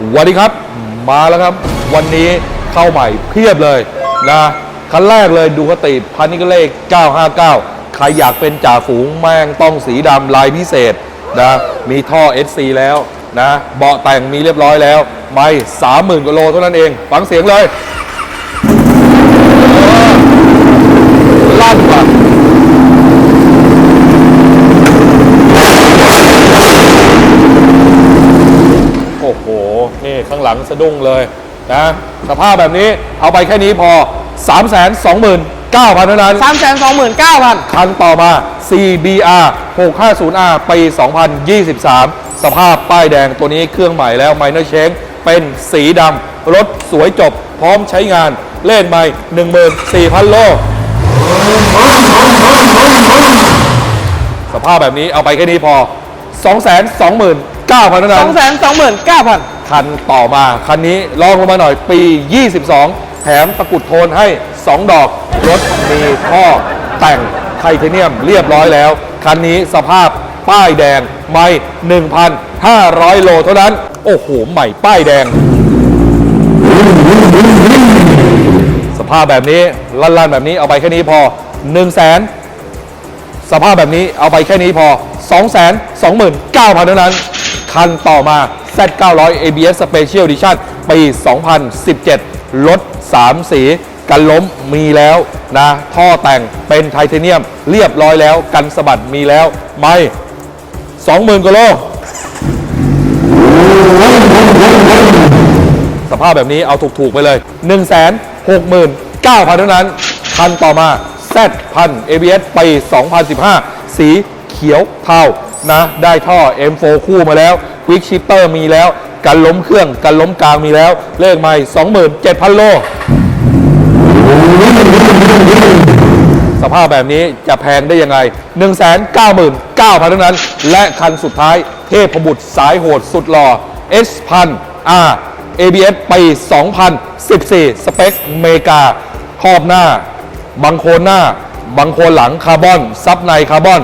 สวัสดีครับ มาแล้วครับ วันนี้เข้าใหม่เพียบเลยนะคันแรกเลยดูคติพันนิกเลข 959 ใครอยากเป็นจ่าฝูงแม่งต้องสีดำลายพิเศษนะมีท่อ SC แล้วนะเบาะแต่งมีเรียบร้อยแล้ว ไม่30,000กว่าโลเท่านั้นเอง ฟังเสียงเลยลั่นว่ะโอ้โห นี่ข้างหลังสะดุ้งเลยนะสภาพแบบนี้เอาไปแค่นี้พอ 3 2 9 0 0 0เท่านั้น สามแสนสองหมื่นเก้าพัน คันต่อมา CBR 650R ปี 2023 สภาพป้ายแดงตัวนี้เครื่องใหม่แล้วไมเนอร์เชงเป็นสีดำรถสวยจบพร้อมใช้งานเล่นไม่ 14,000 โล สภาพแบบนี้เอาไปแค่นี้พอ 229,000เท่าสนั้อนงแสนสองหมื่นเก้าพัน คันต่อมา คันนี้ลองลงมาหน่อยปี 22 แถมตะกุดโทนให้ 2 ดอก รถมีท่อแต่งไทเทเนียมเรียบร้อยแล้ว คันนี้สภาพป้ายแดงไม่1,500 โลเท่านั้น โอ้โห ใหม่ป้ายแดง สภาพแบบนี้ลั่นๆแบบนี้เอาไปแค่นี้พอ 1 0 0 0 0แสนสภาพแบบนี้เอาไปแค่นี้พอ 2 2 9 0 0 0เท่านั้น คันต่อมา Z900 ABS Special Edition ปี 2017 รถ 3 สี กันล้มมีแล้วนะ ท่อแต่งเป็นไทเทเนียม เรียบร้อยแล้ว กันสะบัดมีแล้ว ไม่ 20,000กว่าโล สภาพแบบนี้เอาถูก ๆ ไปเลย 1 6 9 0 0 0เท่านั้น คันต่อมา Z พัน ABS ปี 2015 สี เขียวเทานะได้ท่อ M4 คู่มาแล้ว Quick Shifter มีแล้วกันล้มเครื่องกันล้มกลางมีแล้ว เลขใหม่27,000 โล สภาพแบบนี้จะแพงได้ยังไง 199,000เท่านั้น และคันสุดท้าย เทพบุตรสายโหดสุดหล่อ S พัน R ABS ปี 2014 สเปคเมกาครอบหน้า บังโคนหน้า บังโคนหลังคาร์บอน ซับในคาร์บอน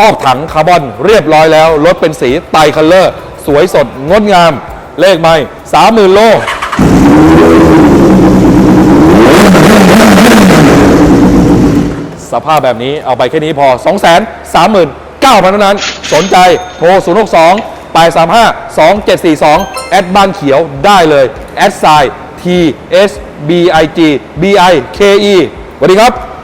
ครอบถังคาร์บอนเรียบร้อยแล้ว รถเป็นสีไตคัลเลอร์ สวยสดงดงาม เลขไม่30,000โล สภาพแบบนี้เอาไปแค่นี้พอ 2 3 9 0 0 0เท่านั้น สนใจโทร 0 6 2 8 3 5 2 7 4 2 แอดบ้านเขียวได้เลย แอดไซน์ T S B I G B I K E สวัสดีครับ